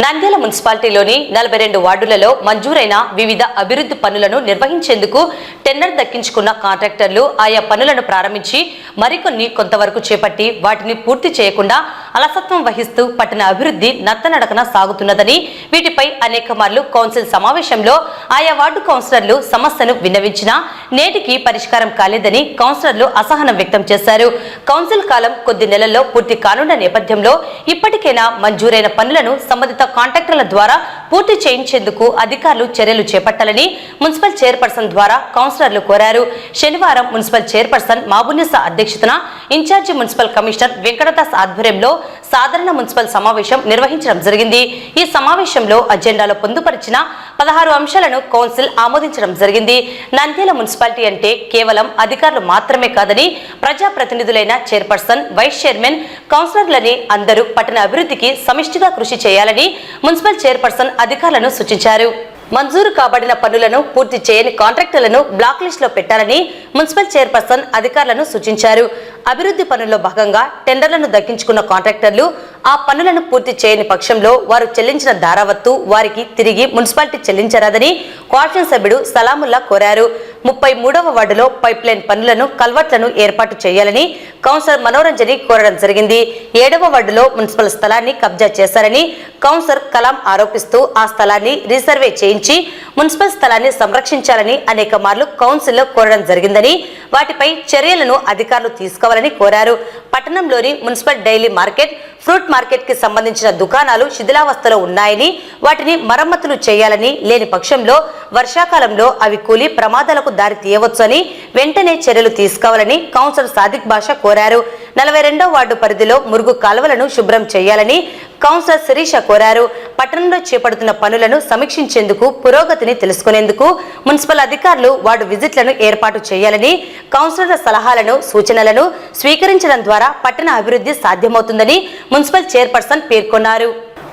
నంద్యాల మున్సిపాలిటీలోని నలభై రెండు వార్డులలో మంజూరైన వివిధ అభివృద్ధి పనులను నిర్వహించేందుకు టెండర్ దక్కించుకున్న కాంట్రాక్టర్లు ఆయా పనులను ప్రారంభించి మరికొన్ని కొంతవరకు చేపట్టి వాటిని పూర్తి చేయకుండా అలసత్వం వహిస్తూ పట్టణ అభివృద్ధి నత్తనడకన సాగుతున్నదని వీటిపై అనేక మార్లు కౌన్సిల్ సమావేశంలో ఆయా వార్డు కౌన్సిలర్లు సమస్యను విన్నవించినా నేటికి పరిష్కారం కాలేదని కౌన్సిలర్లు అసహనం వ్యక్తం చేశారు. కౌన్సిల్ కాలం కొద్ది నెలల్లో పూర్తి కానున్న నేపథ్యంలో ఇప్పటికైనా మంజూరైన పనులను సంబంధిత కాంట్రాక్టర్ల ద్వారా పూర్తి చేయించేందుకు అధికారులు చర్యలు చేపట్టాలని మున్సిపల్ చైర్పర్సన్ ద్వారా కౌన్సిలర్లు కోరారు. శనివారం మున్సిపల్ చైర్పర్సన్ మాబున్యస అధ్యక్షతన ఇన్ఛార్జి మున్సిపల్ కమిషనర్ వెంకటదాస్ ఆధ్వర్యంలో సాధారణ మున్సిపల్ సమావేశం నిర్వహించడం జరిగింది. ఈ సమావేశంలో అజెండాలో పొందుపరిచిన పదహారు అంశాలను కౌన్సిల్ ఆమోదించడం జరిగింది. నంద్యాల మున్సిపాలిటీ అంటే కేవలం అధికారులు మాత్రమే కాదని ప్రజాప్రతినిధులైన చైర్పర్సన్ వైస్ చైర్మన్ కౌన్సిలర్లని అందరూ పట్టణ అభివృద్ధికి సమిష్టిగా కృషి చేయాలని మున్సిపల్ చైర్పర్సన్ అధికారులను సూచించారు. మంజూరు కాబడిన పనులను పూర్తి చేయని కాంట్రాక్టులను బ్లాక్ లిస్ట్లో పెట్టాలని మున్సిపల్ చైర్పర్సన్ అధికారులను సూచించారు. అభివృద్ధి పనుల్లో భాగంగా టెండర్లను దక్కించుకున్న కాంట్రాక్టర్లు ఆ పనులను పూర్తి చేయని పక్షంలో వారు చెల్లించిన ధారావత్తు వారికి తిరిగి మున్సిపాలిటీ చెల్లించరాదని కోఆప్షన్ సభ్యుడు సలాముల్లా కోరారు. ముప్పై మూడవ వార్డులో పైప్ లైన్ పనులను కల్వర్ట్లను ఏర్పాటు చేయాలని కౌన్సిలర్ మనోరంజని కోరడం జరిగింది. ఏడవ వార్డులో మున్సిపల్ స్థలాన్ని కబ్జా చేశారని కౌన్సిలర్ కలాం ఆరోపిస్తూ ఆ స్థలాన్ని రీసర్వే చేయించి మున్సిపల్ స్థలాన్ని సంరక్షించాలని అనేక మార్లు కౌన్సిల్లో కోరడం జరిగిందని వాటిపై చర్యలను అధికారులు తీసుకోవాలని కోరారు. పట్టణంలోని మున్సిపల్ డైలీ మార్కెట్ ఫ్రూట్ మార్కెట్కి సంబంధించిన దుకాణాలు శిథిలావస్థలో ఉన్నాయని వాటిని మరమ్మతులు చేయాలని లేని పక్షంలో వర్షాకాలంలో అవి కూలి ప్రమాదాలకు దారి తీయవచ్చని వెంటనే చర్యలు తీసుకోవాలని కౌన్సిలర్ సాదిక్ భాష కోరారు. నలభై రెండో వార్డు పరిధిలో మురుగు కాలువలను శుభ్రం చేయాలని కౌన్సిలర్ శిరీష కోరారు. పట్టణంలో చేపడుతున్న పనులను సమీక్షించేందుకు పురోగతిని తెలుసుకునేందుకు మున్సిపల్ అధికారులు వార్డు విజిట్లను ఏర్పాటు చేయాలని కౌన్సిలర్ల సలహాలను సూచనలను స్వీకరించడం ద్వారా పట్టణ అభివృద్ధి సాధ్యమవుతుందని మున్సిపల్ చైర్పర్సన్ పేర్కొన్నారు.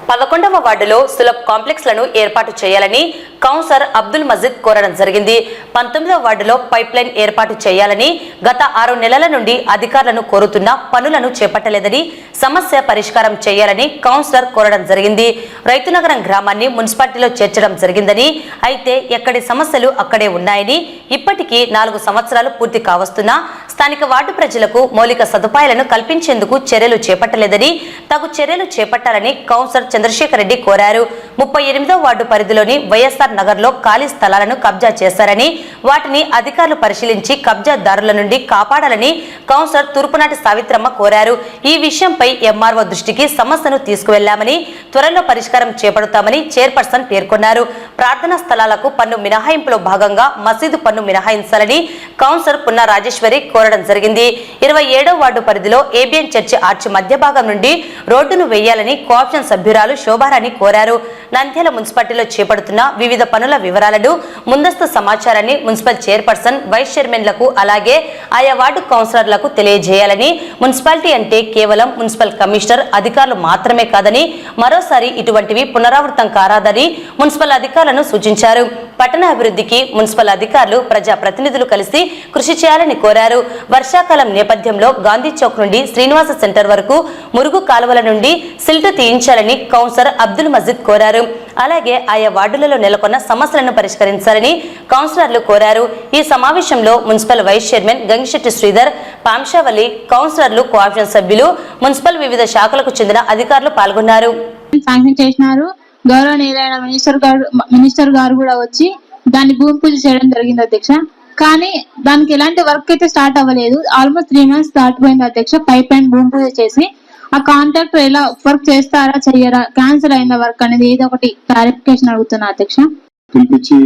పదకొండవ వార్డులో సులభ్ కాంప్లెక్స్లను ఏర్పాటు చేయాలని కౌన్సర్ అబ్దుల్ మజీద్ కోరడం జరిగింది. పంతొమ్మిదవ వార్డులో పైప్ లైన్ ఏర్పాటు చేయాలని గత ఆరు నెలల నుండి అధికారులను కోరుతున్న పనులను చేపట్టలేదని సమస్య పరిష్కారం చేయాలని కౌన్సిలర్ కోరడం జరిగింది. రైతునగరం గ్రామాన్ని మున్సిపాలిటీలో చేర్చడం జరిగిందని అయితే ఎక్కడి సమస్యలు అక్కడే ఉన్నాయని ఇప్పటికీ నాలుగు సంవత్సరాలు పూర్తి కావస్తున్నా స్థానిక వార్డు ప్రజలకు మౌలిక సదుపాయాలను కల్పించేందుకు చర్యలు చేపట్టలేదని తగు చర్యలు చేపట్టాలని కౌన్సిలర్ చంద్రశేఖర్ రెడ్డి కోరారు. ముప్పై ఎనిమిదో వార్డు పరిధిలోని వైఎస్ఆర్ నగర్లో ఖాళీ స్థలాలను కబ్జా చేశారని వాటిని అధికారులు పరిశీలించి కబ్జాదారుల నుండి కాపాడాలని కౌన్సిలర్ తూర్పునాటి సావిత్రమ్మ కోరారు. ఈ విషయంపై ఎంఆర్ఓ దృష్టికి సమస్యను తీసుకువెళ్ళామని త్వరలో పరిష్కారం చేపడతామని చైర్పర్సన్ పేర్కొన్నారు. ప్రార్థనా స్థలాలకు పన్ను మినహాయింపులో భాగంగా మసీదు పన్ను మినహాయించాలని కౌన్సిలర్ పున్న రాజేశ్వరి కోరడం జరిగింది. ఇరవై ఏడో వార్డు పరిధిలో ఏబిఎన్ చర్చి ఆర్చి మధ్య భాగం నుండి రోడ్డును వేయాలని కోఆప్షన్ సభ్యురాలు శోభారాణి కోరారు. నంద్యాల మున్సిపాలిటీలో చేపడుతున్న వివిధ పనుల వివరాలను ముందస్తు సమాచారాన్ని మున్సిపల్ చైర్పర్సన్ వైస్ చైర్మన్లకు అలాగే ఆయా వార్డు కౌన్సిలర్లకు తెలియజేయాలని మున్సిపాలిటీ అంటే కేవలం మున్సిపల్ కమిషనర్ అధికారులు మాత్రమే కాదని మరోసారి ఇటువంటివి పునరావృతం కారాదని మున్సిపల్ అధికారులను సూచించారు. పట్టణ అభివృద్ధికి మున్సిపల్ అధికారులు ప్రజా ప్రతినిధులు కలిసి కృషి చేయాలని కోరారు. వర్షాకాలం నేపథ్యంలో గాంధీ చౌక్ నుండి శ్రీనివాస సెంటర్ వరకు మురుగు కాలువల నుండి సిల్ట్ తీయించాలని కౌన్సిలర్ అబ్దుల్ మజీద్ కోరారు. అలాగే ఆయా వార్డులలో నెలకొన్న సమస్యలను పరిష్కరించాలని కౌన్సిలర్లు కోరారు. ఈ సమావేశంలో municipal vice chairman Gangishetti Sridhar Pamshavali కౌన్సిలర్లు కోఆప్షన్ సభ్యులు మున్సిపల్ వివిధ శాఖలకు చెందిన అధికారులు పాల్గొన్నారు. శాంక్షన్ చేసినారు. గౌరవనీయులైన మినిస్టర్ గారు మినిస్టర్ గారు కూడా వచ్చి దాన్ని భూమి పూజ చేయడం జరిగింది అధ్యక్ష. కానీ దానికి ఎలాంటి వర్క్ అయితే స్టార్ట్ అవ్వలేదు. ఆల్మోస్ట్ త్రీ మంత్స్ దాటిపోయింది అధ్యక్ష. పైప్ లైన్ భూమి పూజ చేసి ఆ కాంట్రాక్టర్ ఎలా వర్క్ చేస్తారా చెయ్యరా క్యాన్సిల్ అయిన వర్క్ అనేది ఏదో ఒకటి క్లారిఫికేషన్ అడుగుతున్నా అధ్యక్ష. పిలిపించి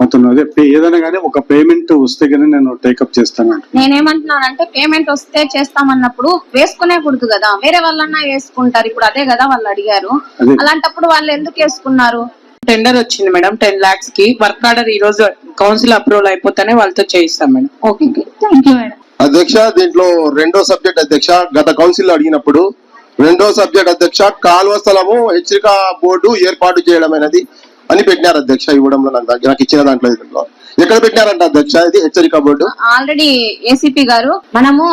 అతను అదే పే- ఏదైనా కానీ ఒక పేమెంట్ వస్తే కానీ నేను టేకప్ చేస్తాను. నేనేమంటున్నానంటే పేమెంట్ వస్తే చేస్తామన్నప్పుడు వేసుకునే కూడదు కదా. వేరే వాళ్ళన్నా వేసుకుంటారు. ఇప్పుడు అదే కదా వాళ్ళు అడిగారు. అలాంటప్పుడు వాళ్ళు ఎందుకు వేసుకున్నారు? టెండర్ వచ్చింది మేడం టెన్ లాక్స్కి. వర్క్ ఆర్డర్ ఈ రోజు కౌన్సిల్ అప్రూవల్ అయిపోతేనే వాళ్ళతో చేయిస్తాం madam. Okay thank you madam అధ్యక్ష దీంట్లో రెండో సబ్జెక్ట్ అధ్యక్ష గత కౌన్సిల్ అడిగినప్పుడు రెండో సబ్జెక్ట్ అధ్యక్ష కాలువ స్థలము హెచ్చరిక బోర్డు ఏర్పాటు చేయడం అనేది అని పెట్టినారు అధ్యక్ష ఇవ్వడంలో నాకు ఇచ్చిన దాంట్లో దీంట్లో. ఎక్కడ పెట్టినారంట అధ్యక్ష ఇది హెచ్చరిక బోర్డు? ఆల్రెడీ ఏసీపీ గారు మనము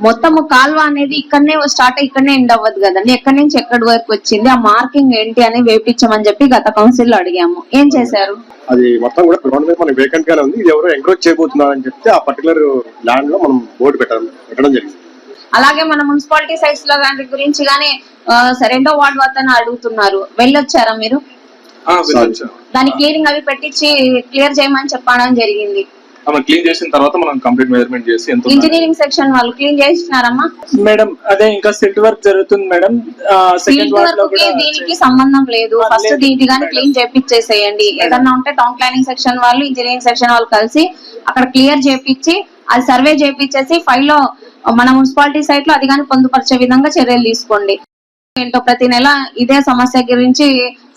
మొత్తము కాల్వ అనేది ఇక్కడనే స్టార్ట్ ఇక్కడనే ఎండ్ అవ్వదు కదండి ఎక్కడి నుంచి ఎక్కడి వరకు వచ్చింది ఆ మార్కింగ్ ఏంటి అని వేపించమని చెప్పి గత కౌన్సిల్లో అడిగాము. ఏం చేశారు? అది మొత్తం కూడా గ్రౌండ్ మీద మనకి వేకెంట్ గానే ఉంది. ఎవరో ఎంక్రోచ్ చేయబోతున్నారు అని చెప్తే ఆ పర్టికులర్ ల్యాండ్లో మనం బోర్డు పెట్టడం పెట్టడం జరిగింది. అలాగే మన మున్సిపాలిటీ సైట్స్లో దాని గురించి గానీ రెండో వార్డు వద్ద అడుగుతున్నారు. వెళ్ళొచ్చారా మీరు? దాని క్లీనింగ్ అవి పెట్టించి క్లియర్ చేయమని చెప్పడం జరిగింది. మనం క్లీన్ చేసిన తర్వాత మనం కంప్లీట్ మెజర్మెంట్ చేసి ఎంత ఉందో ఇంజనీరింగ్ సెక్షన్ వాళ్ళు క్లీన్ చేసినారమ్మా? మేడం అదే ఇంకా సిల్ట్ వర్క్ జరుగుతుంది మేడం. సెకండ్ వార్డ్లో వర్క్కి కూడా దీనికి సంబంధం లేదు. ఫస్ట్ దీనికి కానీ. క్లీన్ చేపించేసేయండి ఏదన్నా ఉంటే టౌన్ ప్లానింగ్ సెక్షన్ వాళ్ళు ఇంజనీరింగ్ సెక్షన్ వాళ్ళు కలిసి అక్కడ క్లియర్ చేపించి అది సర్వే చేపించేసి ఫైల్లో మన మున్సిపాలిటీ సైట్లో అది కానీ పొందుపరిచే విధంగా చర్యలు తీసుకోండి. ఏంటో ప్రతి నెల ఇదే సమస్య గురించి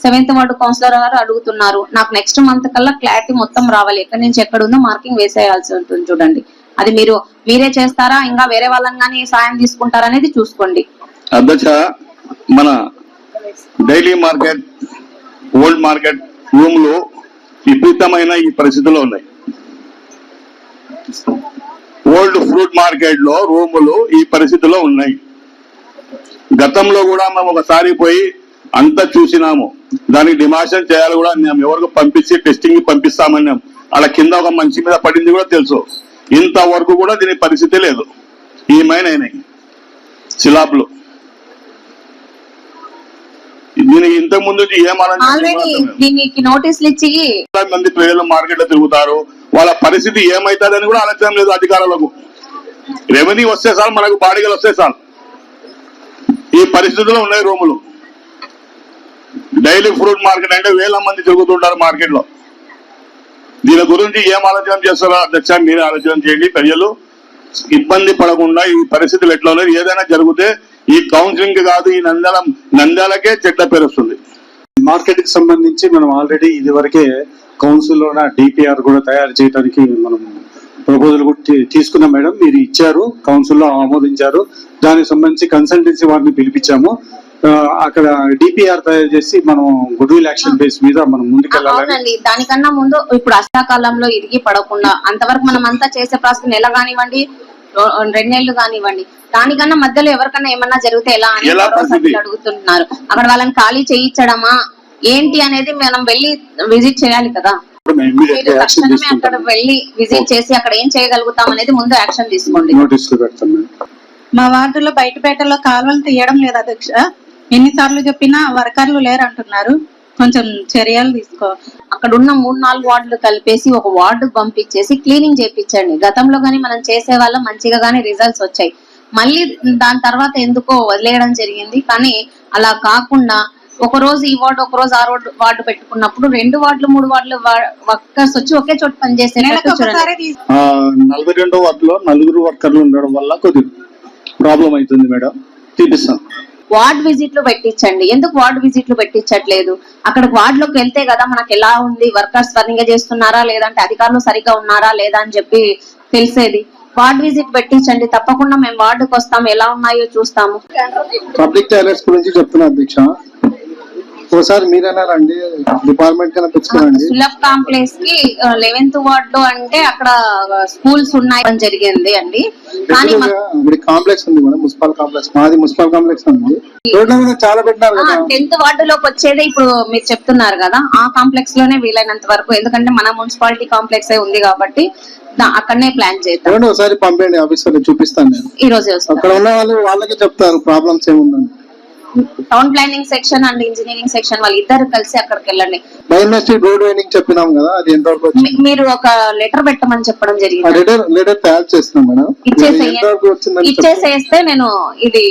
సెవెంత్ వార్డు కౌన్సిలర్ గారు అడుగుతున్నారు. నాకు నెక్స్ట్ మంత్ కల్లా క్లారిటీ మొత్తం రావాలి. ఎక్కడి నుంచి ఎక్కడ ఉందో మార్కింగ్ వేసేయాల్సి ఉంటుంది చూడండి. అది మీరు మీరే చేస్తారా? ఇంకా వేరే వాళ్ళని కానీ సాయం తీసుకుంటారా అనేది చూసుకోండి. అధ్యక్ష మన డైలీ మార్కెట్ ఓల్డ్ మార్కెట్ రూమ్లు విపరీతమైన ఈ పరిస్థితిలో ఉన్నాయి. ఓల్డ్ ఫ్రూట్ మార్కెట్లో రూములు ఈ పరిస్థితిలో ఉన్నాయి. గతంలో కూడా మేము ఒకసారి పోయి అంతా చూసినాము. దానికి డిమాషన్ చేయాలి కూడా మేము ఎవరికి పంపించి టెస్టింగ్ పంపిస్తామన్నాం. అలా కింద ఒక మంచి మీద పడింది కూడా తెలుసు. ఇంతవరకు కూడా దీని పరిస్థితి లేదు. ఈ మైన అయినాయి. శిలాపులు దీనికి ఇంతకు ముందు నోటీసులు ఇచ్చి మంది ప్రజలు మార్కెట్లో తిరుగుతారు? వాళ్ళ పరిస్థితి ఏమైతుందని కూడా ఆలోచన లేదు అధికారులకు. రెవెన్యూ వస్తే సార్ మనకు బాడిగలు వస్తే సార్ ఈ పరిస్థితుల్లో ఉన్నాయి రూములు. డైలీ ఫ్రూట్ మార్కెట్ అంటే వేల మంది తిరుగుతుంటారు మార్కెట్లో దీని గురించి ఏం ఆలోచన చేస్తారో అధ్యక్ష మీరే ఆలోచన చేయండి. ప్రజలు ఇబ్బంది పడకుండా ఈ పరిస్థితులు ఎట్లా ఉన్నాయి? ఏదైనా జరిగితే ఈ కౌన్సిలింగ్ కాదు ఈ నంద్యాల నంద్యాలకే చెట్ల పేరు వస్తుంది. మార్కెట్కి సంబంధించి మనం ఆల్రెడీ ఇది వరకే కౌన్సిల్ లోన డిపిఆర్ కూడా తయారు చేయడానికి మనం ప్రపోజల్ కూడా తీసుకున్నాం మేడం. మీరు ఇచ్చారు కౌన్సిల్లో ఆమోదించారు. దానికి సంబంధించి కన్సల్టెన్సీ వారిని పిలిపించాము. అక్కడ డిపిఆర్ తయారు చేసి మనం గుడ్ విల్ యాక్షన్ బేస్ మీద మనం ముందుకెళ్ళాలని అవునండి. దానికన్నా ముందు ఇప్పుడు అష్టాకాలంలో ఇరిగి పడకుండా అంతవరకు మనం అంతా చేసే ప్రాసెస్ నెల కానివ్వండి రో- రెండు నెలలు కానివ్వండి దానికన్నా మధ్యలో ఎవరికన్నా ఏమన్నా జరిగితే ఎలా అని అడుగుతున్నారు. అక్కడ వాళ్ళని ఖాళీ చేయించడమా? ఏంటి అనేది మనం వెళ్ళి విజిట్ చేయాలి కదా. అక్కడ వెళ్ళి విజిట్ చేసి అక్కడ ఏం చేయగలుగుతాం అనేది ముందు యాక్షన్ తీసుకోండి. నోటీసులు పెడతాం మేడం మా వార్డులో బయటపేటలో కాలువలు తీయడం లేదు అధ్యక్ష. ఎన్నిసార్లు చెప్పినా వర్కర్లు లేరు అంటున్నారు కొంచెం చర్యలు తీసుకో. అక్కడ ఉన్న మూడు నాలుగు వార్డులు కలిపేసి ఒక వార్డు పంపించేసి క్లీనింగ్ చేయించండి గతంలో గానీ మనం చేసే వాళ్ళ మంచిగా గానీ రిజల్ట్స్ వచ్చాయి. మళ్ళీ దాని తర్వాత ఎందుకో వదిలేయడం జరిగింది. కానీ అలా కాకుండా ఒక రోజు ఈ వార్డు ఒక రోజు ఆ రోడ్డు వార్డు పెట్టుకున్నప్పుడు రెండు వార్డులు మూడు వార్డులు వర్కర్స్ వచ్చి ఒకే చోట పనిచేసే నెలకు ఒకసారి తీసు ఆ, నలభై రెండో వార్డులో నలుగురు వర్కర్లు ఉండడం వల్ల కొద్దిగా ప్రాబ్లం అవుతుంది మేడం. తీపిస్తాం. వార్డ్ విజిట్లు పెట్టించండి. ఎందుకు వార్డ్ విజిట్లు పెట్టించట్లేదు? అక్కడ వార్డ్లోకి వెళ్తే కదా మనకు ఎలా ఉంది వర్కర్స్ సరిగ్గా చేస్తున్నారా లేదంటే అధికారులు సరిగ్గా ఉన్నారా లేదా అని చెప్పి తెలిసేది. వార్డ్ విజిట్ పెట్టించండి. తప్పకుండా మేము వార్డుకి వస్తాం ఎలా ఉన్నాయో చూస్తాము. పబ్లిక్ టాయిలెట్స్ గురించి చెప్తున్నా అధ్యక్ష. ఒకసారి మీరైనా రండి. డిపార్ట్మెంట్ కన్నా తెచ్చుకోనండి సులభ్ కాంప్లెక్స్కి లెవెన్త్ వార్డ్లో అంటే అక్కడ స్కూల్స్ ఉన్నాయి అని జరిగింది అండి. కానీ కాంప్లెక్స్ ఉంది మేడం మున్సిపల్ కాంప్లెక్స్. మాది మున్సిపల్ కాంప్లెక్స్ ఉంది రోడ్ల మీద చాలా పెట్టినారు కదా. టెన్త్ వార్డు లోకి వచ్చేదే ఇప్పుడు మీరు చెప్తున్నారు కదా. ఆ కాంప్లెక్స్లోనే వీలైనంత వరకు ఎందుకంటే మన మున్సిపాలిటీ కాంప్లెక్స్ ఉంది కాబట్టి అక్కడనే ప్లాన్ చేద్దాం. ఒకసారి పంపండి ఆఫీసర్ చూపిస్తాను నేను. ఈ రోజే అక్కడ ఉన్న వాళ్ళు వాళ్ళకే చెప్తారు ప్రాబ్లమ్స్ ఏముందని. Town planning section and engineering section వాళ్ళు ఇద్దరు కలిసి అక్కడికి వెళ్ళండి. డైమెస్టిక్ రోడ్ వైండింగ్ చెప్పినాం కదా అది ఎంతవరకు మీరు ఒక లెటర్ పెట్టమని చెప్పడం ఆ జరిగింది. లెటర్ లెటర్ తయారు చేస్తున్నాం మేడం. ఇచ్చేసేయండి. ఇచ్చేసేస్తే నేను ఇది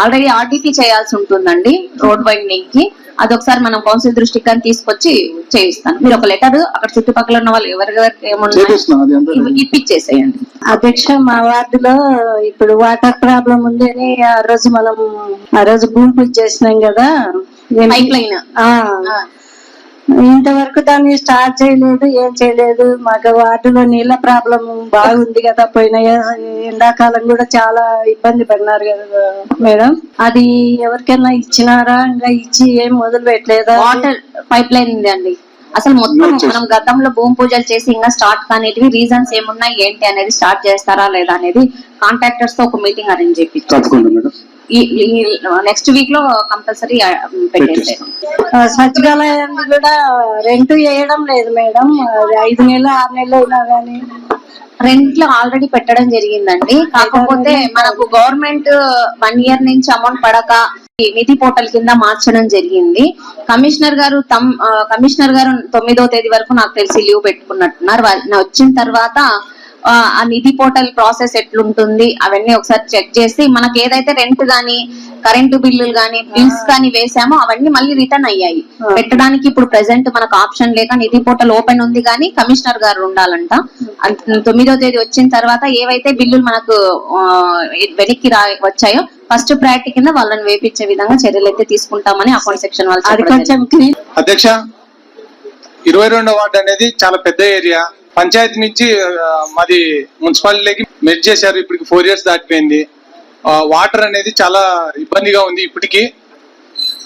ఆల్రెడీ ఆర్డిపి చేయాల్సి ఉంటుందండి రోడ్ వైండింగ్కి అది ఒకసారి మనం కౌన్సిల్ దృష్టికి కానీ తీసుకొచ్చి చేయిస్తాను. మీరు ఒక లెటర్ అక్కడ చుట్టుపక్కల ఉన్న వాళ్ళు ఎవరెవరికి ఏమన్నా ఇప్పించేసేయండి అధ్యక్ష మా వార్డులో ఇప్పుడు వాటర్ ప్రాబ్లం ఉంది అని ఆ రోజు మనం ఆ రోజు భూమి పూజ చేసినాం కదా. పైప్ లైన్ ఆ, ఇంతవరకు దాన్ని స్టార్ట్ చేయలేదు ఏం చేయలేదు. మాకు వాటిలో నీళ్ళ ప్రాబ్లం బాగుంది కదా పోయిన ఎండాకాలం కూడా చాలా ఇబ్బంది పడినారు కదా మేడం. అది ఎవరికైనా ఇచ్చినారా? ఇంకా ఇచ్చి ఏం మొదలు పెట్టలేదా? వాటర్ పైప్ లైన్ ఉంది అండి అసలు మొత్తం మనం గతంలో భూమి పూజలు చేసి ఇంకా స్టార్ట్ కానిటివి రీజన్స్ ఏమున్నాయి ఏంటి అనేది స్టార్ట్ చేస్తారా లేదా అనేది కాంట్రాక్టర్స్తో ఒక మీటింగ్ అరేంజ్ చేయించారు తప్పకుండా మేడం. ఈ నెక్స్ట్ వీక్లో కంపల్సరీ పెట్టేసారు ఆ, సచివాలయాన్ని కూడా రెంట్ వేయడం లేదు మేడం. ఐదు నెలలు ఆరు నెలలు అయినా కానీ రెంట్లో ఆల్రెడీ పెట్టడం జరిగిందండి. కాకపోతే మనకు గవర్నమెంట్ వన్ ఇయర్ నుంచి అమౌంట్ పడక నిధి పోర్టల్ కింద మార్చడం జరిగింది. కమిషనర్ గారు తమ్ కమిషనర్ గారు తొమ్మిదో తేదీ వరకు నాకు తెలిసి లీవ్ పెట్టుకున్నట్టున్నారు. వచ్చిన తర్వాత ఆ, ఆ నిధి పోర్టల్ ప్రాసెస్ ఎట్లుంటుంది అవన్నీ ఒకసారి చెక్ చేసి మనకి ఏదైతే రెంట్ గానీ కరెంటు బిల్లులు గానీ బిల్స్ కానీ వేసామో అవన్నీ మళ్ళీ రిటర్న్ అయ్యాయి. పెట్టడానికి ఇప్పుడు ప్రెసెంట్ మనకు ఆప్షన్ లేక నిధి పోర్టల్ ఓపెన్ ఉంది కానీ కమిషనర్ గారు ఉండాలంట. తొమ్మిదో తేదీ వచ్చిన తర్వాత ఏవైతే బిల్లులు మనకు వెనక్కి రా వచ్చాయో ఫస్ట్ ప్రయారిటీ కింద వాళ్ళని వేపించే విధంగా చర్యలు అయితే తీసుకుంటామని అకౌంట్ సెక్షన్ వాళ్ళు అది చెప్పడం కొంచెం క్లీన్ అధ్యక్ష ఇరవై రెండో వార్డు అనేది చాలా పెద్ద ఏరియా. పంచాయతీ నుంచి మాది మున్సిపాలిటీకి మెర్జ్ చేశారు. ఇప్పటికి ఫోర్ ఇయర్స్ దాటిపోయింది. వాటర్ అనేది చాలా ఇబ్బందిగా ఉంది ఇప్పటికి.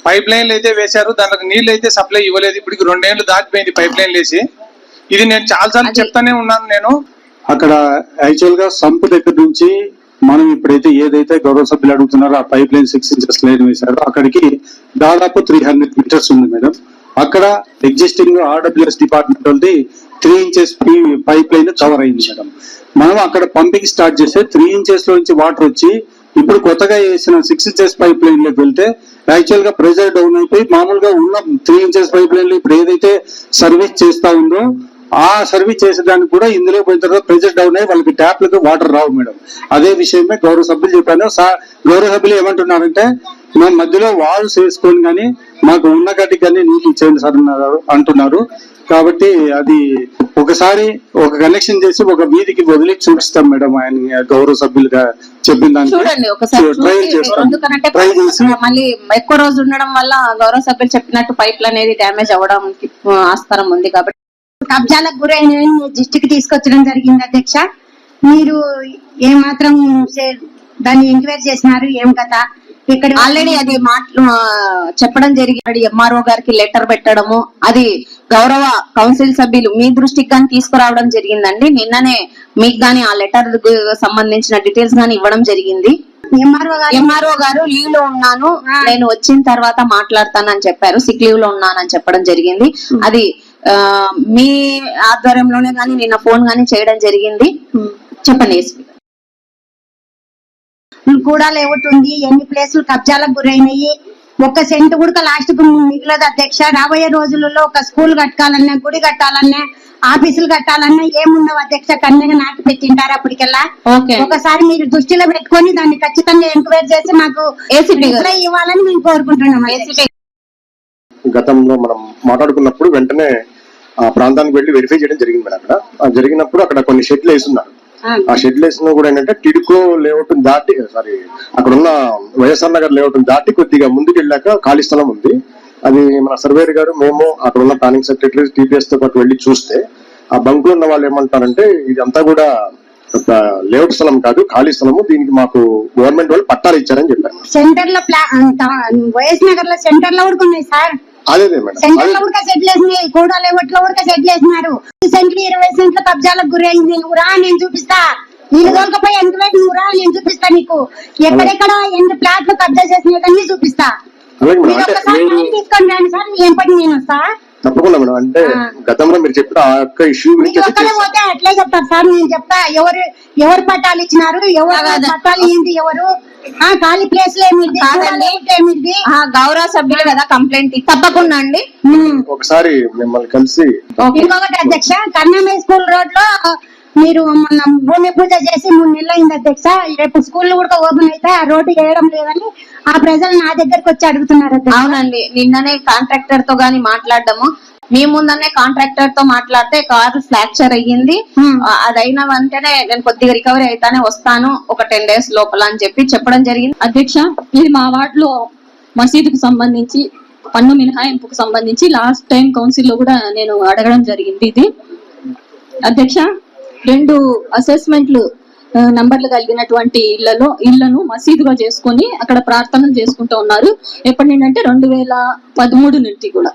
పైప్ లైన్లు అయితే వేశారు. దానికి నీళ్ళు అయితే సప్లై ఇవ్వలేదు. ఇప్పటికి రెండేళ్ళు దాటిపోయింది పైప్ లైన్లు వేసి. ఇది నేను చాలాసార్లు చెప్తానే ఉన్నాను నేను. అక్కడ యాక్చువల్గా సంప్ దగ్గర నుంచి మనం ఇప్పుడైతే ఏదైతే గౌరవ సభ్యులు అడుగుతున్నారో ఆ pipe line six inches line వేశారో అక్కడికి దాదాపు త్రీ హండ్రెడ్ మీటర్స్ ఉంది మేడం. అక్కడ ఎగ్జిస్టింగ్ ఆర్డబ్ల్యూఎస్ డిపార్ట్మెంట్ వాళ్ళది three inches pipe line cover అయింది మేడం. మనం అక్కడ పంపింగ్ స్టార్ట్ చేస్తే త్రీ ఇంచెస్లో నుంచి వాటర్ వచ్చి ఇప్పుడు కొత్తగా వేసిన సిక్స్ ఇంచెస్ పైప్ లైన్లోకి వెళ్తే యాక్చువల్గా ప్రెజర్ డౌన్ అయిపోయి మామూలుగా ఉన్న త్రీ ఇంచెస్ పైప్ లైన్లో ఇప్పుడు ఏదైతే సర్వీస్ చేస్తా ఉందో ఆ సర్వీస్ చేసేదానికి కూడా ఇందులో పోయిన తర్వాత ప్రెజర్ డౌన్ అయ్యి వాళ్ళకి ట్యాప్లకు వాటర్ రావు మేడం. అదే విషయమే గౌరవ సభ్యులు చెప్పాను. గౌరవ సభ్యులు ఏమంటున్నారంటే మా మధ్యలో వాల్స్ వేసుకొని కానీ మాకు ఉన్న గడ్డి కానీ నీళ్ళు ఇచ్చేయండి సార్ అన్నారు అంటున్నారు. కాబట్టి అది ఒకసారి ఒక కనెక్షన్ చేసి ఒక వీధికి వదిలి చూపిస్తాం మేడం ఆయన గౌరవ సభ్యులుగా చెప్పిన దానికి. చూడండి ఒకసారి ట్రై చూసి మళ్ళీ ఎక్కువ రోజు ఉండడం వల్ల గౌరవ సభ్యులు చెప్పినట్టు పైపులు అనేది డ్యామేజ్ అవ్వడానికి ఆ, ఆస్కారం ఉంది కాబట్టి. కబ్జాలకు గురైన దృష్టికి తీసుకొచ్చడం జరిగింది అధ్యక్ష. మీరు ఏమాత్రం దాన్ని ఎంక్వైరీ చేసినారు? ఏం కథ? ఇక్కడ ఆల్రెడీ అది మాట్లా చెప్పడం జరిగింది. ఎంఆర్ఓ గారికి లెటర్ పెట్టడము అది గౌరవ కౌన్సిల్ సభ్యులు మీ దృష్టికి కానీ తీసుకురావడం జరిగిందండి. నిన్ననే మీకు గాని ఆ లెటర్ సంబంధించిన డీటెయిల్స్ గాని ఇవ్వడం జరిగింది. ఎంఆర్ఓ గారు లీవ్లో ఉన్నాను. నేను వచ్చిన తర్వాత మాట్లాడతానని చెప్పారు. సిక్ లీవ్లో ఉన్నానని చెప్పడం జరిగింది. అది మీ ఆధ్వర్యంలోనే కానీ నిన్న ఫోన్ గానీ చేయడం జరిగింది. చెప్పండి కూడా లేఅవుట్ ఉంది ఎన్ని ప్లేసులు కబ్జాలకు గురైనవి ఒక్క సెంట్ కూడా లాస్ట్కు మిగిలదు అధ్యక్ష. రాబోయే రోజులలో ఒక స్కూల్ కట్టాలన్నా గుడి కట్టాలన్నా ఆఫీసులు కట్టాలన్నా ఏముండవు అధ్యక్ష. కన్నగా నాటి పెట్టింటారు అప్పటికెల్లా. ఓకే. ఒకసారి మీరు దృష్టిలో పెట్టుకొని దాన్ని ఖచ్చితంగా ఎంక్వైరీ చేసి మాకు ఇవ్వాలని మేము కోరుకుంటున్నాం గతంలో మనం మాట్లాడుకున్నప్పుడు వెంటనే ఆ ప్రాంతానికి వెళ్ళి వెరిఫై చేయడం జరిగింది మేడం. అక్కడ ఆ జరిగినప్పుడు అక్కడ కొన్ని షెడ్లు వేసున్నారు ఆ షెడ్ వేసిన కూడా ఏంటంటే టిడ్కో లేఅవుట్ దాటి సారీ అక్కడ ఉన్న వైఎస్ఆర్ నగర్ లేఅవుట్ దాటి కొద్దిగా ముందుకు వెళ్ళాక ఖాళీ స్థలం ఉంది. అది మన సర్వేర్ గారు మేము అక్కడ ఉన్న ప్లానింగ్ సెక్రటరీ టీపీఎస్తో పాటు వెళ్ళి చూస్తే ఆ బంక్ ఉన్న వాళ్ళు ఏమంటారంటే ఇదంతా కూడా ఒక లేఅవుట్ స్థలం కాదు ఖాళీ స్థలము దీనికి మాకు గవర్నమెంట్ వాళ్ళు పట్టాలు ఇచ్చారని చెప్పారు. సెంటర్లో ప్లా వైఎస్ నగర్లో సెంటర్లో కూడా ఉన్నాయి సార్. మేడం. కూడా సెటిల్ వేసినాయి కూడా లేవట్లో కూడా సెటిల్ వేసినారు ఈ సెంట్లు ఇరవై సెంట్ల కబ్జాలకు గురి అయింది నువ్వు రా నేను చూపిస్తా. నేను దొరకపోయి ఎంతవరకు నువ్వు రా నేను చూపిస్తా నీకు. ఎక్కడెక్కడ ఎన్ని ప్లాట్లు కబ్జా చూపిస్తా. మీరు ఒక్కసారి టైం తీసుకొని రండి సార్ మీ ఎంపటి నేను వస్తా. తప్పకుండా మేడం. అంటే గతంలో మీరు చెప్పిన ఆ యొక్క ఇష్యూ గురించి. పోతే అట్లే చెప్తారు సార్. నేను చెప్తా ఎవరు ఎవరు పట్టాలు ఇచ్చినారు? ఎవరు పట్టాలు ఏంటి? ఎవరు? ఖాళీ ప్లేస్ ఏమిటి కాదండి. ఏమిటి ఆ, గౌరవ సభ్యులు కదా కంప్లైంట్ తప్పకుండా అండి. ఒకసారి మిమ్మల్ని కలిసి ఇంకొకటి అధ్యక్ష కన్నమే స్కూల్ రోడ్లో మీరు మొన్న భూమి పూజ చేసి మూడు నెలలు అయింది అధ్యక్ష. రేపు స్కూల్ కూడా ఓపెన్ అయితే ఆ రోడ్డు వేయడం లేదని ఆ ప్రజలు నా దగ్గరకు వచ్చి అడుగుతున్నారు. అవునండి. నిన్ననే కాంట్రాక్టర్తో గాని మాట్లాడడము. మీ ముందనే కాంట్రాక్టర్తో మాట్లాడితే కారు ఫ్రాక్చర్ అయ్యింది. ఆ, అది అయిన వెంటనే నేను కొద్దిగా రికవరీ అయితేనే వస్తాను ఒక టెన్ డేస్ లోపల అని చెప్పి చెప్పడం జరిగింది. అధ్యక్ష ఇది మా వార్డులో మసీదుకు సంబంధించి పన్ను మినహాయింపుకు సంబంధించి లాస్ట్ టైం కౌన్సిల్లో కూడా నేను అడగడం జరిగింది ఇది. అధ్యక్ష రెండు అసెస్మెంట్లు నంబర్లు కలిగినటువంటి ఇళ్ళలో ఇళ్ళను మసీదుగా చేసుకొని అక్కడ ప్రార్థనలు చేసుకుంటూ ఉన్నారు. ఎప్పటి నుండి అంటే రెండు వేల పదమూడు నుండి కూడా.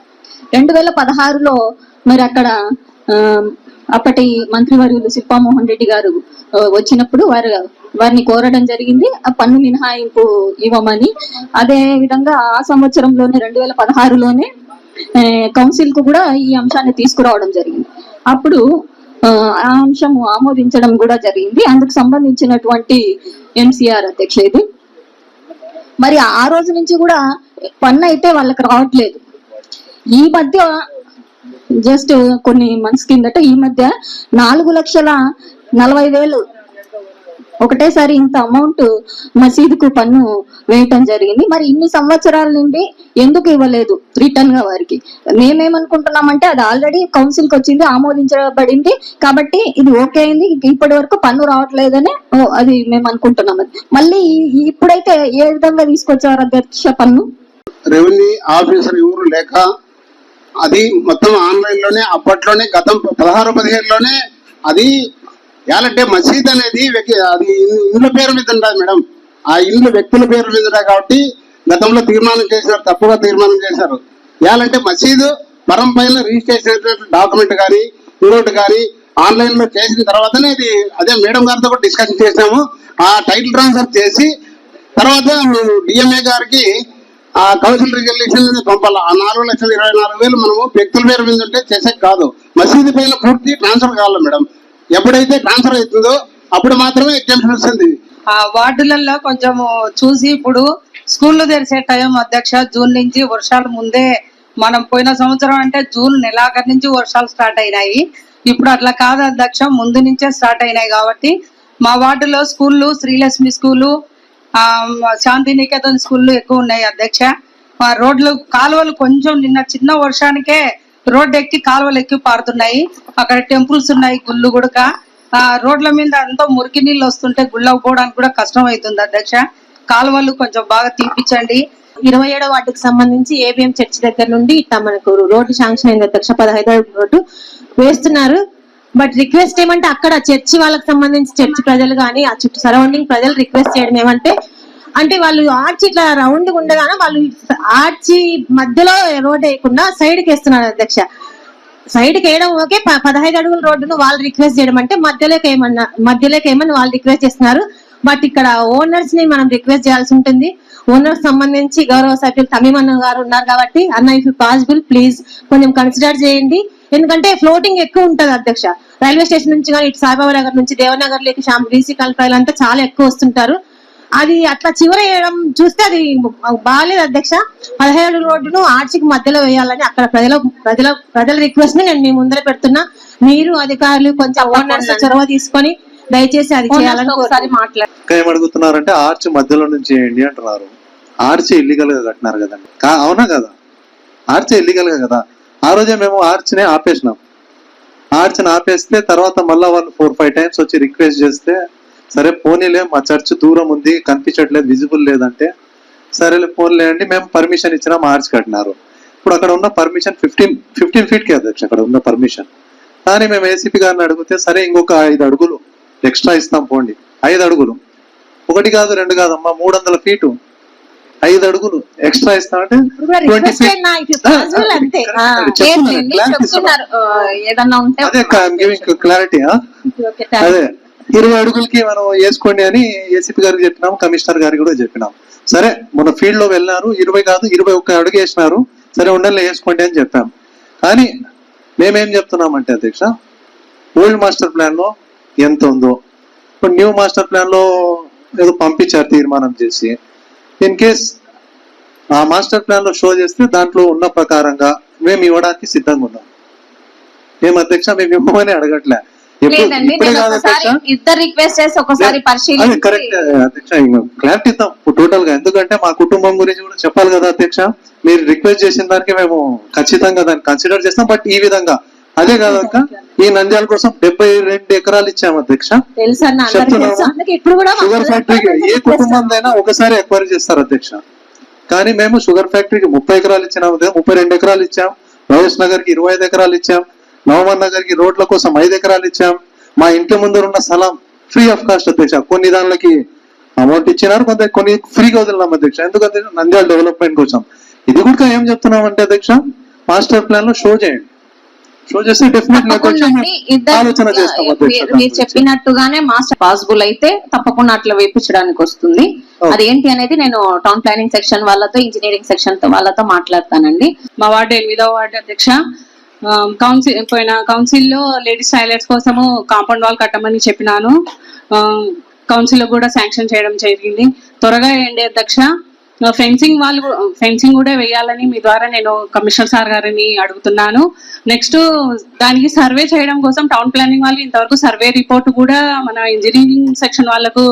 రెండు వేల పదహారులో మరి అక్కడ ఆ, అప్పటి మంత్రివర్యులు శిల్పామోహన్ రెడ్డి గారు వచ్చినప్పుడు వారు వారిని కోరడం జరిగింది. ఆ పన్ను మినహాయింపు ఇవ్వమని. అదే విధంగా ఆ సంవత్సరంలోనే రెండు వేల పదహారులోనే కౌన్సిల్కు కూడా ఈ అంశాన్ని తీసుకురావడం జరిగింది. అప్పుడు ఆ, ఆ అంశం ఆమోదించడం కూడా జరిగింది. అందుకు సంబంధించినటువంటి ఎంసీఆర్ అధ్యక్ష ఇది మరి ఆ రోజు నుంచి కూడా పన్ను అయితే వాళ్ళకి రావట్లేదు. ఈ మధ్య జస్ట్ కొన్ని మంత్స్ కిందట ఈ మధ్య నాలుగు లక్షల నలభై వేలు ఒకటేసారి ఇంత అమౌంట్ మసీదుకు పన్ను వేయటం జరిగింది. మరి ఇన్ని సంవత్సరాల నుండి ఎందుకు ఇవ్వలేదు రిటర్న్గా వారికి? మేమేమనుకుంటున్నామంటే అది ఆల్రెడీ కౌన్సిల్కి వచ్చింది ఆమోదించబడింది. కాబట్టి ఇది ఓకే అయింది. ఇప్పటి వరకు పన్ను రావట్లేదని ఓ, అది మేము అనుకుంటున్నాం అది. మళ్ళీ ఇప్పుడైతే ఏ విధంగా తీసుకొచ్చారు అధ్యక్ష పన్ను? రెవెన్యూ ఆఫీసర్ ఎవరు లేక అది మొత్తం ఆన్లైన్లోనే అప్పట్లోనే గతం పదహారు పదిహేడులోనే అది ఎలాంటే మసీద్ అనేది అది ఇండ్ల పేరు మీద ఉండదు మేడం. ఆ ఇండ్లు వ్యక్తుల పేరు మీద ఉంటాయి కాబట్టి గతంలో తీర్మానం చేశారు తప్పుగా తీర్మానం చేశారు. ఎలాంటే మసీదు పరం పైన రిజిస్ట్రేషన్ డాక్యుమెంట్ కానీ ఇంకోటి కానీ ఆన్లైన్లో చేసిన తర్వాతనే ఇది అదే మేడం గారితో కూడా డిస్కషన్ చేసాము ఆ టైటిల్ ట్రాన్స్ఫర్ చేసి తర్వాత డిఎంఏ గారికి ఆ కౌన్సిల్ రిజల్యూషన్ పంపాల? పంపాలి ఆ నాలుగు లక్షల ఇరవై నాలుగు వేలు మనము వ్యక్తుల పేరు మీద ఉంటే చేసే కాదు. మసీదు పైన పూర్తి ట్రాన్స్ఫర్ కావాలి మేడం. ఎప్పుడైతే ట్రాన్స్ఫర్ అవుతుందో అప్పుడు మాత్రమే ఎగ్జామ్షన్ వస్తుంది. ఆ వార్డులలో కొంచెం చూసి ఇప్పుడు స్కూళ్ళు తెరిచే టైం అధ్యక్ష జూన్ నుంచి వర్షాలు ముందే మనం పోయిన సంవత్సరం అంటే జూన్ నెలాఖరు నుంచి వర్షాలు స్టార్ట్ అయినాయి. ఇప్పుడు అట్లా కాదు అధ్యక్ష ముందు నుంచే స్టార్ట్ అయినాయి కాబట్టి మా వార్డులో స్కూళ్ళు శ్రీలక్ష్మి స్కూలు శాంతినికేతన్ స్కూళ్ళు ఎక్కువ ఉన్నాయి అధ్యక్ష. ఆ రోడ్లు కాలువలు కొంచెం నిన్న చిన్న వర్షానికే రోడ్డు ఎక్కి కాలువలు ఎక్కి పారుతున్నాయి. అక్కడ టెంపుల్స్ ఉన్నాయి గుళ్ళు గుడక. ఆ రోడ్ల మీద అంతా మురికి నీళ్ళు వస్తుంటే గుళ్ళకు పోవడానికి కూడా కష్టం అవుతుంది అధ్యక్ష. కాలువలు కొంచెం బాగా తీపిచ్చండి. ఇరవై ఏడో వాటికి సంబంధించి ఏబిఎం చర్చ్ దగ్గర నుండి ఇట్లా మనకు రోడ్డు శాంక్షన్ అయింది అధ్యక్ష. పదహైదో రోడ్డు వేస్తున్నారు. బట్ రిక్వెస్ట్ ఏమంటే అక్కడ చర్చి వాళ్ళకి సంబంధించి చర్చి ప్రజలు కానీ ఆ చుట్టూ సరౌండింగ్ ప్రజలు రిక్వెస్ట్ చేయడం ఏమంటే అంటే వాళ్ళు ఆర్చి ఇట్లా రౌండ్ ఉండగానే వాళ్ళు ఆర్చి మధ్యలో రోడ్ వేయకుండా సైడ్కి వేస్తున్నారు అధ్యక్ష. సైడ్కి వేయడం ఓకే పదహైదు అడుగుల రోడ్డును వాళ్ళు రిక్వెస్ట్ చేయడం అంటే మధ్యలోకి ఏమన్నా మధ్యలోకి ఏమన్నా వాళ్ళు రిక్వెస్ట్ చేస్తున్నారు. బట్ ఇక్కడ ఓనర్స్ని మనం రిక్వెస్ట్ చేయాల్సి ఉంటుంది. ఓనర్ సంబంధించి గౌరవ సభ్యులు తమీమన్న గారు ఉన్నారు కాబట్టి అన్న ఇఫ్ పాసిబుల్ ప్లీజ్ కొంచెం కన్సిడర్ చేయండి. ఎందుకంటే ఫ్లోటింగ్ ఎక్కువ ఉంటది అధ్యక్ష. రైల్వే స్టేషన్ నుంచి కానీ ఇటు సాయిబాబా నగర్ నుంచి దేవనగర్ లేక శ్యామ్ బీసీ కల్పాయలు అంతా చాలా ఎక్కువ వస్తుంటారు. అది అట్లా చివర వేయడం చూస్తే అది బాగాలేదు అధ్యక్ష. పదిహేడు రోడ్డును ఆర్చికి మధ్యలో వేయాలని అక్కడ ప్రజల ప్రజల ప్రజల రిక్వెస్ట్ని నేను మీ ముందర పెడుతున్నా. మీరు అధికారులు కొంచెం ఓనర్స్ చొరవ తీసుకొని దయచేసి అది చేయాలని ఒకసారి మాట్లాడు. ఇంకా ఏం అడుగుతున్నారంటే ఆర్చ్ మధ్యలో నుంచి వేయండి అంటున్నారు. ఆర్చ్ ఇల్లీగల్గా కట్టినారు కదండి. అవునా కదా? ఆర్చ్ ఇల్లీగల్గా కదా? ఆ రోజే మేము ఆర్చ్ని ఆపేసినాం. ఆర్చ్ని ఆపేస్తే తర్వాత మళ్ళీ వాళ్ళు ఫోర్ ఫైవ్ టైమ్స్ వచ్చి రిక్వెస్ట్ చేస్తే సరే పోనీలే మా చర్చ్ దూరం ఉంది కనిపించట్లేదు విజిబుల్ లేదంటే సరేలే పోన్లే అండి మేము పర్మిషన్ ఇచ్చినాం ఆర్చ్ కట్టినారు. ఇప్పుడు అక్కడ ఉన్న పర్మిషన్ ఫిఫ్టీన్ ఫిఫ్టీన్ ఫీట్కి అధ్యక్ష అక్కడ ఉన్న పర్మిషన్. కానీ మేము ఏసీపీ గారిని అడిగితే సరే ఇంకొక ఐదు అడుగులు ఎక్స్ట్రా ఇస్తాం పోండి. ఐదు అడుగులు. ఒకటి కాదు రెండు కాదమ్మా మూడు వందల ఫీటు. ఐదు అడుగులు ఎక్స్ట్రా ఇస్తామంటే ట్వంటీ ఫీట్ అదే గివింగ్ క్లారిటీ. అదే ఇరవై అడుగులకి మనం వేసుకోండి అని ఏసీపీ గారికి చెప్పినాం కమిషనర్ గారికి కూడా చెప్పినాం సరే మన ఫీల్డ్లో వెళ్ళినారు ఇరవై కాదు ఇరవై ఒక్క అడుగు వేసినారు. సరే ఉండలే వేసుకోండి అని చెప్పాం కానీ మేమేం చెప్తున్నామంటే అధ్యక్ష ఓల్డ్ మాస్టర్ ప్లాన్లో ఎంత ఉందో. ఇప్పుడు న్యూ మాస్టర్ ప్లాన్లో ఏదో పంపించారు తీర్మానం చేసి. ఇన్ కేస్ ఆ మాస్టర్ ప్లాన్లో షో చేస్తే దాంట్లో ఉన్న ప్రకారంగా మేము ఇవ్వడానికి సిద్ధంగా ఉన్నాం. మేము అధ్యక్ష మేము ఇవ్వమని అడగట్లే. క్లారిటీ ఇద్దాం. టోటల్గా ఎందుకంటే మా కుటుంబం గురించి కూడా చెప్పాలి కదా అధ్యక్ష. మీరు రిక్వెస్ట్ చేసిన దానికి మేము ఖచ్చితంగా దాన్ని కన్సిడర్ చేస్తాం. బట్ ఈ విధంగా అదే కాదక్క ఈ నంద్యాల కోసం డెబ్బై రెండు ఎకరాలు ఇచ్చాము అధ్యక్ష. షుగర్ ఫ్యాక్టరీకి ఏ కుటుంబందైనా ఒకసారి ఎక్వైరీ చేస్తారు అధ్యక్ష. కానీ మేము షుగర్ ఫ్యాక్టరీకి ముప్పై ఎకరాలు ఇచ్చినాము ముప్పై రెండు ఎకరాలు ఇచ్చాం. వైఎస్ నగర్కి ఇరవై ఐదు ఎకరాలు ఇచ్చాం. నవమన్ నగర్కి రోడ్ల కోసం ఐదు ఎకరాలు ఇచ్చాం. మా ఇంటి ముందర ఉన్న స్థలం ఫ్రీ ఆఫ్ కాస్ట్ అధ్యక్ష. కొన్ని దానిలకి అమౌంట్ ఇచ్చినారు కొంత కొన్ని ఫ్రీగా వదిలినాం అధ్యక్ష. ఎందుకంటే నంద్యాల డెవలప్మెంట్ కోసం. ఇది కూడా ఏం చెప్తున్నాం అంటే అధ్యక్ష మాస్టర్ ప్లాన్లో షో చేయండి. ఆలోచన చేస్తాం మీరు-. చెప్పినట్టుగానే మాస్టర్ పాసిబుల్ అయితే తప్పకుండా అట్లా వేయించడానికి వస్తుంది. అదేంటి అనేది నేను టౌన్ ప్లానింగ్ సెక్షన్ వాళ్ళతో ఇంజనీరింగ్ సెక్షన్ వాళ్ళతో మాట్లాడతానండి. మా వార్డు ఎనిమిదవ వార్డు అధ్యక్ష. కౌన్సిల్ పోయిన కౌన్సిల్లో లేడీస్ టాయిలెట్స్ కోసము కాంపౌండ్ వాల్ కట్టమని చెప్పినాను. కౌన్సిల్ కూడా శాంక్షన్ చేయడం జరిగింది. త్వరగా ఏంటి అధ్యక్ష? ఫెన్సింగ్ వాళ్ళు ఫెన్సింగ్ కూడా వేయాలని మీ ద్వారా నేను కమిషనర్ సార్ గారిని అడుగుతున్నాను. నెక్స్ట్ దానికి సర్వే చేయడం కోసం టౌన్ ప్లానింగ్ వాళ్ళు ఇంతవరకు సర్వే రిపోర్ట్ కూడా మన ఇంజనీరింగ్ సెక్షన్ వాళ్ళకు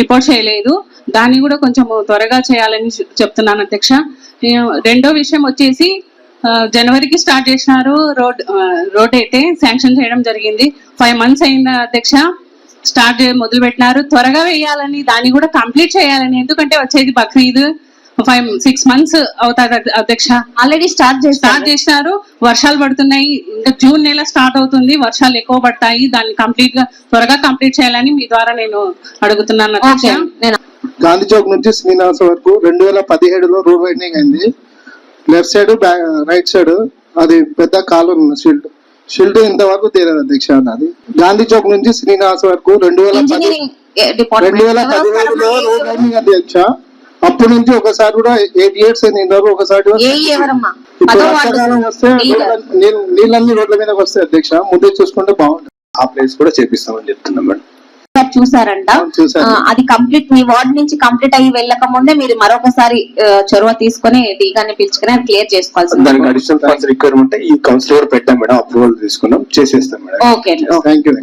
రిపోర్ట్ చేయలేదు. దాన్ని కూడా కొంచెం త్వరగా చేయాలని చెప్తున్నాను అధ్యక్ష. రెండో విషయం వచ్చేసి జనవరికి స్టార్ట్ చేసినారు రోడ్ రోడ్ అయితే శాంక్షన్ చేయడం జరిగింది. ఫైవ్ మంత్స్ అయింది అధ్యక్ష? స్టార్ట్ మొదలు పెట్టినారు త్వరగా వేయాలని దాన్ని కూడా కంప్లీట్ చేయాలని. ఎందుకంటే వచ్చేది బక్రీద్ ఫైవ్ సిక్స్ మంత్స్ అవుతాది అధ్య- అధ్యక్ష. ఆల్రెడీ స్టార్ట్ చేసి స్టార్ట్ చేసినారు. వర్షాలు పడుతున్నాయి. ఇంకా జూన్ నెల స్టార్ట్ అవుతుంది. వర్షాలు ఎక్కువ పడతాయి. దాన్ని కంప్లీట్గా త్వరగా కంప్లీట్ చేయాలని మీ ద్వారా నేను అడుగుతున్నాను అధ్యక్ష. గాంధీ చౌక్ నుంచి శ్రీనివాస వరకు రెండు వేల పదిహేడులో రోడ్ వైండింగ్ అయింది. లెఫ్ట్ సైడ్ రైట్ సైడ్ అది పెద్ద కాలువ ఉంది. షిల్డ్. షిల్డ్ ఇంతవరకు తీరదు అధ్యక్ష అది గాంధీ చౌక్ నుంచి శ్రీనివాస వరకు రెండు వేల రెండు వేల పదిహేడులో రోడ్ అధ్యక్ష. అప్పటి నుంచి ఒకసారి కూడా ఎయిట్ ఇయర్స్ అయింది ఇంతవరకు ఒకసారి వస్తే నీళ్ళన్నీ రోడ్ల మీదకి వస్తాయి అధ్యక్ష ముందే చూసుకుంటే బాగుంటుంది. ఆ ప్లేస్ కూడా చేపిస్తామని చెప్తున్నాం మేడం. చూసారంట అది కంప్లీట్ మీ వార్డ్ నుంచి కంప్లీట్ అయ్యి వెళ్ళక ముందే మీరు మరొకసారి చొరవ తీసుకొని డీగాన్ని పిలుచుకొని అది క్లియర్ చేసుకోవాల్సింది దానికి అడిషనల్ ఫండ్స్ రిక్వైర్మెంట్ ఈ కౌన్సిల్ కూడా పెట్టాం మేడం అప్రూవల్ తీసుకున్నాం చేసేస్తాం మేడం. Okay thank you